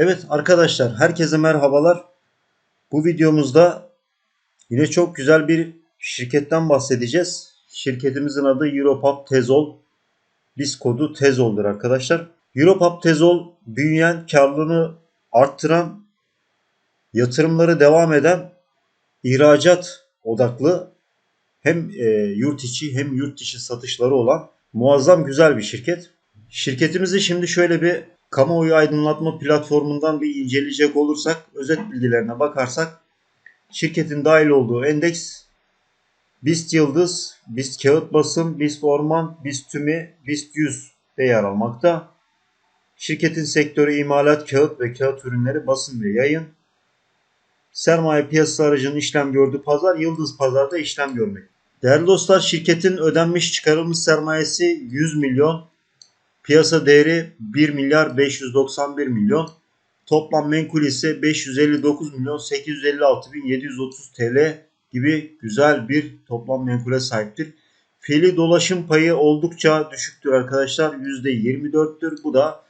Evet arkadaşlar herkese merhabalar. Bu videomuzda yine çok güzel bir şirketten bahsedeceğiz. Şirketimizin adı Europop Tezol. Biz kodu Tezol'dur arkadaşlar. Europop Tezol büyüyen, karlılığını arttıran, yatırımları devam eden, ihracat odaklı hem e, yurt içi hem yurt dışı satışları olan muazzam güzel bir şirket. Şirketimizi şimdi şöyle bir kamuoyu aydınlatma platformundan bir inceleyecek olursak, özet bilgilerine bakarsak şirketin dahil olduğu endeks BIST Yıldız, BIST Kağıt Basım, BIST Orman, BIST Tümi, BIST 100 de yer almakta. Şirketin sektörü imalat, kağıt ve kağıt ürünleri, basın ve yayın. Sermaye piyasası aracının işlem gördüğü pazar Yıldız Pazar'da işlem görmek. Değerli dostlar şirketin ödenmiş çıkarılmış sermayesi 100 milyon. Piyasa değeri 1 milyar 591 milyon. Toplam menkul ise 559 milyon 856 bin 730 TL gibi güzel bir toplam menkule sahiptir. Fiili dolaşım payı oldukça düşüktür arkadaşlar. %24'tür. Bu da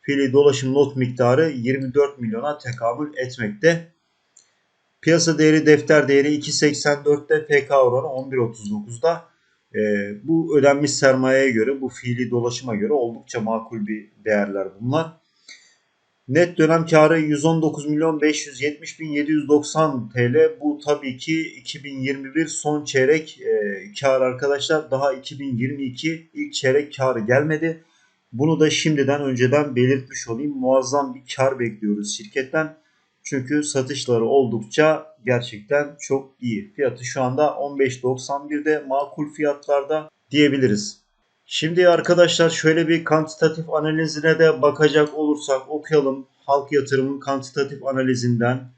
fiili dolaşım not miktarı 24 milyona tekamül etmekte. Piyasa değeri defter değeri 2.84'te FK oranı 11.39'da. E, bu ödenmiş sermayeye göre bu fiili dolaşıma göre oldukça makul bir değerler bunlar. Net dönem karı 119 milyon 570 bin 790 TL. Bu tabii ki 2021 son çeyrek e, kar arkadaşlar. Daha 2022 ilk çeyrek karı gelmedi. Bunu da şimdiden önceden belirtmiş olayım. Muazzam bir kar bekliyoruz şirketten. Çünkü satışları oldukça gerçekten çok iyi. Fiyatı şu anda 15.91'de makul fiyatlarda diyebiliriz. Şimdi arkadaşlar şöyle bir kantitatif analizine de bakacak olursak okuyalım. Halk yatırımın kantitatif analizinden.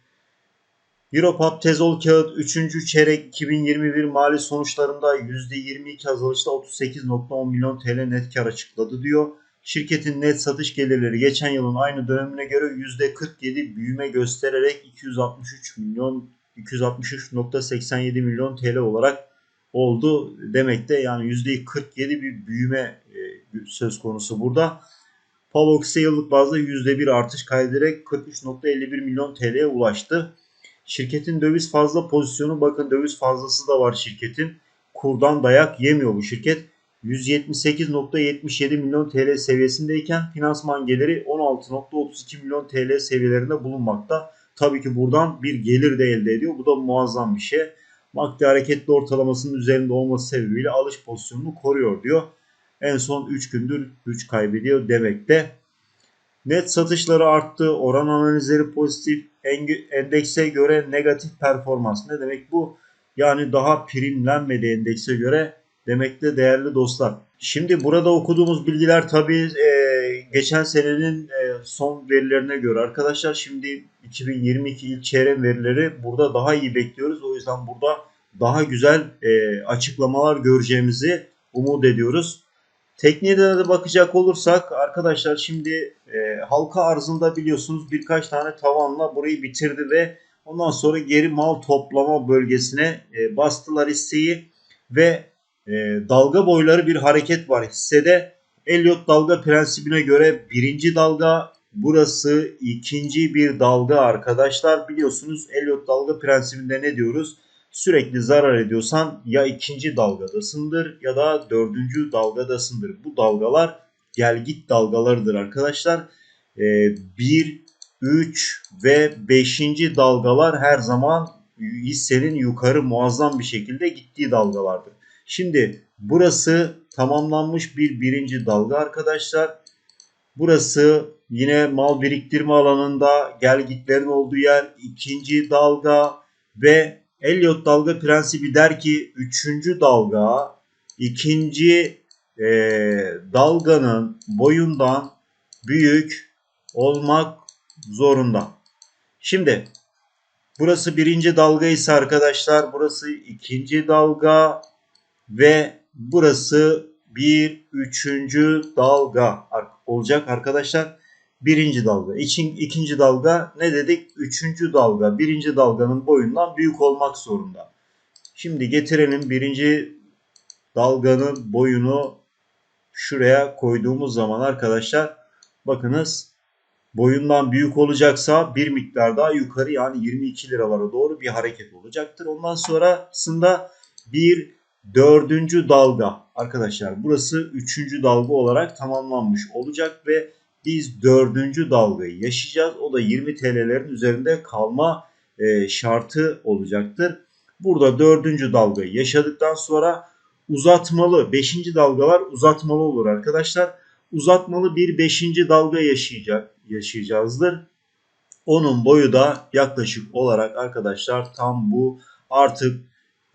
Europap Tezol Kağıt 3. çeyrek 2021 mali sonuçlarında %22 azalışta 38.10 milyon TL net kar açıkladı diyor. Şirketin net satış gelirleri geçen yılın aynı dönemine göre %47 büyüme göstererek 263 milyon 263.87 milyon TL olarak oldu demekte. Yani %47 bir büyüme e, söz konusu burada. Pavox'e yıllık bazda %1 artış kaydederek 43.51 milyon TL'ye ulaştı. Şirketin döviz fazla pozisyonu bakın döviz fazlası da var şirketin. Kurdan dayak yemiyor bu şirket. 178.77 milyon TL seviyesindeyken finansman geliri 16.32 milyon TL seviyelerinde bulunmakta. Tabii ki buradan bir gelir de elde ediyor. Bu da muazzam bir şey. Vakti hareketli ortalamasının üzerinde olması sebebiyle alış pozisyonunu koruyor diyor. En son 3 gündür güç kaybediyor demekte. Net satışları arttı. Oran analizleri pozitif. Endekse göre negatif performans. Ne demek bu? Yani daha primlenmedi endekse göre demekte değerli dostlar. Şimdi burada okuduğumuz bilgiler tabii e, geçen senenin e, son verilerine göre arkadaşlar şimdi 2022 ilk çeyrek verileri burada daha iyi bekliyoruz. O yüzden burada daha güzel e, açıklamalar göreceğimizi umut ediyoruz. Tekniğe de bakacak olursak arkadaşlar şimdi e, halka arzında biliyorsunuz birkaç tane tavanla burayı bitirdi ve ondan sonra geri mal toplama bölgesine e, bastılar hisseyi ve e, dalga boyları bir hareket var hissede. Elliot dalga prensibine göre birinci dalga burası ikinci bir dalga arkadaşlar. Biliyorsunuz Elliot dalga prensibinde ne diyoruz? Sürekli zarar ediyorsan ya ikinci dalgadasındır ya da dördüncü dalgadasındır. Bu dalgalar gel git dalgalarıdır arkadaşlar. Ee, 1, 3 ve 5. dalgalar her zaman hissenin yukarı muazzam bir şekilde gittiği dalgalardır. Şimdi burası tamamlanmış bir birinci dalga arkadaşlar. Burası yine mal biriktirme alanında gelgitlerin olduğu yer ikinci dalga ve Elliot dalga prensibi der ki üçüncü dalga ikinci e, dalganın boyundan büyük olmak zorunda. Şimdi burası birinci dalga ise arkadaşlar burası ikinci dalga ve burası bir üçüncü dalga olacak arkadaşlar. Birinci dalga. İçin, ikinci dalga ne dedik? Üçüncü dalga. Birinci dalganın boyundan büyük olmak zorunda. Şimdi getirelim birinci dalganın boyunu şuraya koyduğumuz zaman arkadaşlar bakınız boyundan büyük olacaksa bir miktar daha yukarı yani 22 liralara doğru bir hareket olacaktır. Ondan sonrasında bir dördüncü dalga arkadaşlar burası üçüncü dalga olarak tamamlanmış olacak ve biz dördüncü dalgayı yaşayacağız. O da 20 TL'lerin üzerinde kalma e, şartı olacaktır. Burada dördüncü dalgayı yaşadıktan sonra uzatmalı beşinci dalgalar uzatmalı olur arkadaşlar. Uzatmalı bir beşinci dalga yaşayacak yaşayacağızdır. Onun boyu da yaklaşık olarak arkadaşlar tam bu artık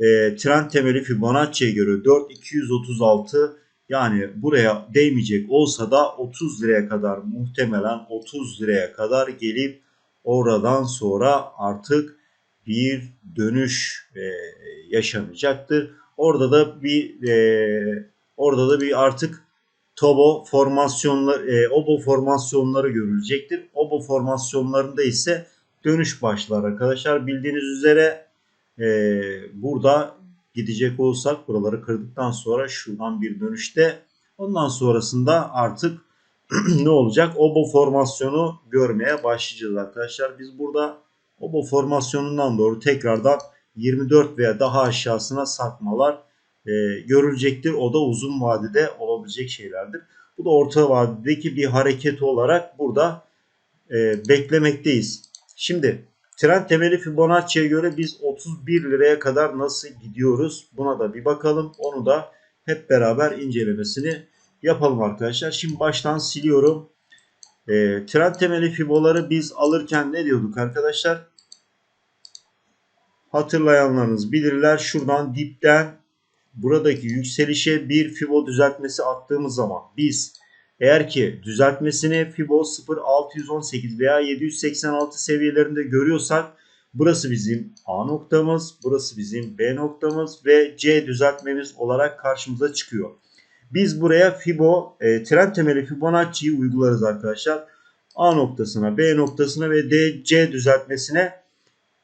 e, trend temeli Fibonacci'ye göre 4236 yani buraya değmeyecek olsa da 30 liraya kadar muhtemelen 30 liraya kadar gelip oradan sonra artık bir dönüş e, yaşanacaktır. Orada da bir e, orada da bir artık Tobo formasyonlar, e, Obo formasyonları görülecektir. Obo formasyonlarında ise dönüş başlar arkadaşlar. Bildiğiniz üzere e, burada gidecek olsak buraları kırdıktan sonra şuradan bir dönüşte ondan sonrasında artık ne olacak? Obo formasyonu görmeye başlayacağız arkadaşlar. Biz burada Obo formasyonundan doğru tekrardan 24 veya daha aşağısına satmalar e, görülecektir. O da uzun vadede olabilecek şeylerdir. Bu da orta vadedeki bir hareket olarak burada e, beklemekteyiz. Şimdi trend temeli Fibonacci'ye göre biz 31 liraya kadar nasıl gidiyoruz? Buna da bir bakalım. Onu da hep beraber incelemesini yapalım arkadaşlar. Şimdi baştan siliyorum. E, trend temeli Fiboları biz alırken ne diyorduk arkadaşlar? Hatırlayanlarınız bilirler. Şuradan dipten buradaki yükselişe bir Fibo düzeltmesi attığımız zaman biz eğer ki düzeltmesini Fibo 0.618 veya 786 seviyelerinde görüyorsak burası bizim A noktamız, burası bizim B noktamız ve C düzeltmemiz olarak karşımıza çıkıyor. Biz buraya Fibo e, trend temeli Fibonacci'yi uygularız arkadaşlar. A noktasına, B noktasına ve D, C düzeltmesine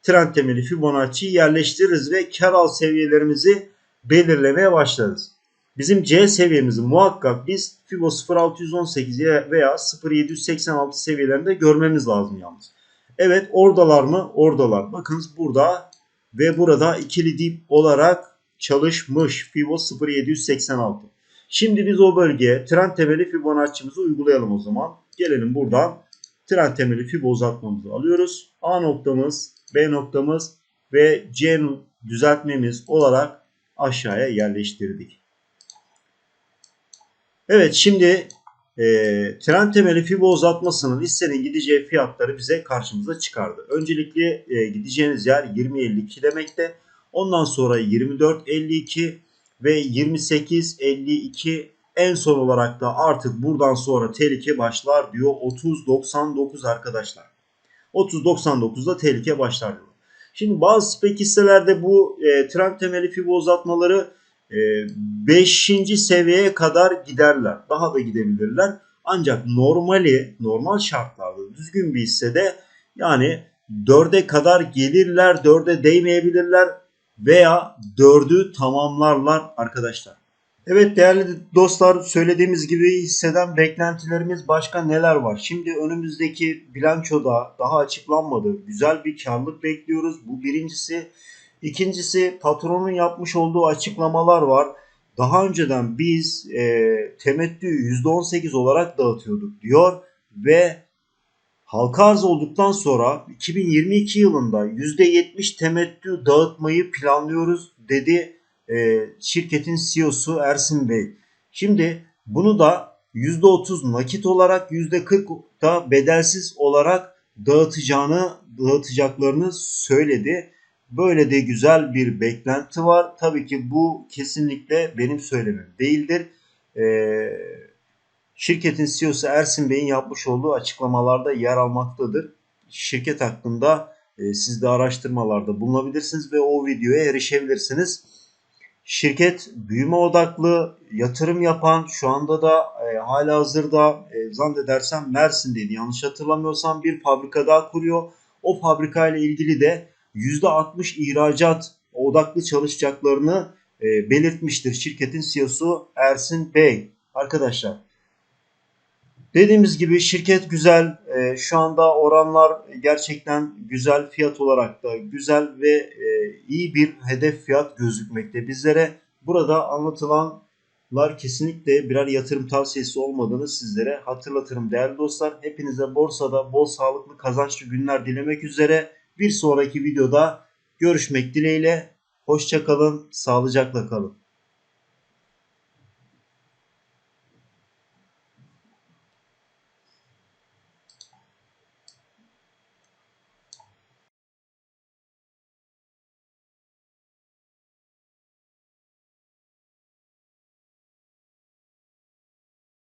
trend temeli Fibonacci'yi yerleştiririz ve kar al seviyelerimizi belirlemeye başlarız. Bizim C seviyemizi muhakkak biz Fibo 0618 veya 0786 seviyelerinde görmemiz lazım yalnız. Evet oradalar mı? Oradalar. Bakınız burada ve burada ikili dip olarak çalışmış Fibo 0786. Şimdi biz o bölgeye trend temeli Fibonacci'mizi uygulayalım o zaman. Gelelim buradan trend temeli Fibo uzatmamızı alıyoruz. A noktamız, B noktamız ve C düzeltmemiz olarak aşağıya yerleştirdik. Evet şimdi e, tren temeli fibo uzatmasının hissenin gideceği fiyatları bize karşımıza çıkardı. Öncelikle e, gideceğiniz yer 20.52 demekte. Ondan sonra 24.52 ve 28.52 en son olarak da artık buradan sonra tehlike başlar diyor 30.99 arkadaşlar. 30.99'da tehlike başlar diyor. Şimdi bazı spek hisselerde bu e, trend temeli fibo uzatmaları 5. E, seviyeye kadar giderler. Daha da gidebilirler. Ancak normali, normal şartlarda düzgün bir hissede yani 4'e kadar gelirler, 4'e değmeyebilirler veya 4'ü tamamlarlar arkadaşlar. Evet değerli dostlar söylediğimiz gibi hisseden beklentilerimiz başka neler var? Şimdi önümüzdeki bilançoda daha açıklanmadı. Güzel bir karlılık bekliyoruz. Bu birincisi. İkincisi patronun yapmış olduğu açıklamalar var. Daha önceden biz e, temettüyü %18 olarak dağıtıyorduk diyor ve halka arz olduktan sonra 2022 yılında %70 temettü dağıtmayı planlıyoruz dedi e, şirketin CEO'su Ersin Bey. Şimdi bunu da %30 nakit olarak %40 da bedelsiz olarak dağıtacağını dağıtacaklarını söyledi. Böyle de güzel bir beklenti var. Tabii ki bu kesinlikle benim söylemim değildir. Ee, şirketin CEO'su Ersin Bey'in yapmış olduğu açıklamalarda yer almaktadır. Şirket hakkında e, siz de araştırmalarda bulunabilirsiniz ve o videoya erişebilirsiniz. Şirket büyüme odaklı yatırım yapan şu anda da e, hala hazırda e, zannedersem Mersin'deydi yanlış hatırlamıyorsam bir fabrika daha kuruyor. O fabrika ile ilgili de %60 ihracat odaklı çalışacaklarını e, belirtmiştir şirketin CEO'su Ersin Bey. Arkadaşlar Dediğimiz gibi şirket güzel. Ee, şu anda oranlar gerçekten güzel fiyat olarak da güzel ve e, iyi bir hedef fiyat gözükmekte bizlere. Burada anlatılanlar kesinlikle birer yatırım tavsiyesi olmadığını sizlere hatırlatırım değerli dostlar. Hepinize borsada bol sağlıklı kazançlı günler dilemek üzere. Bir sonraki videoda görüşmek dileğiyle. Hoşçakalın, sağlıcakla kalın.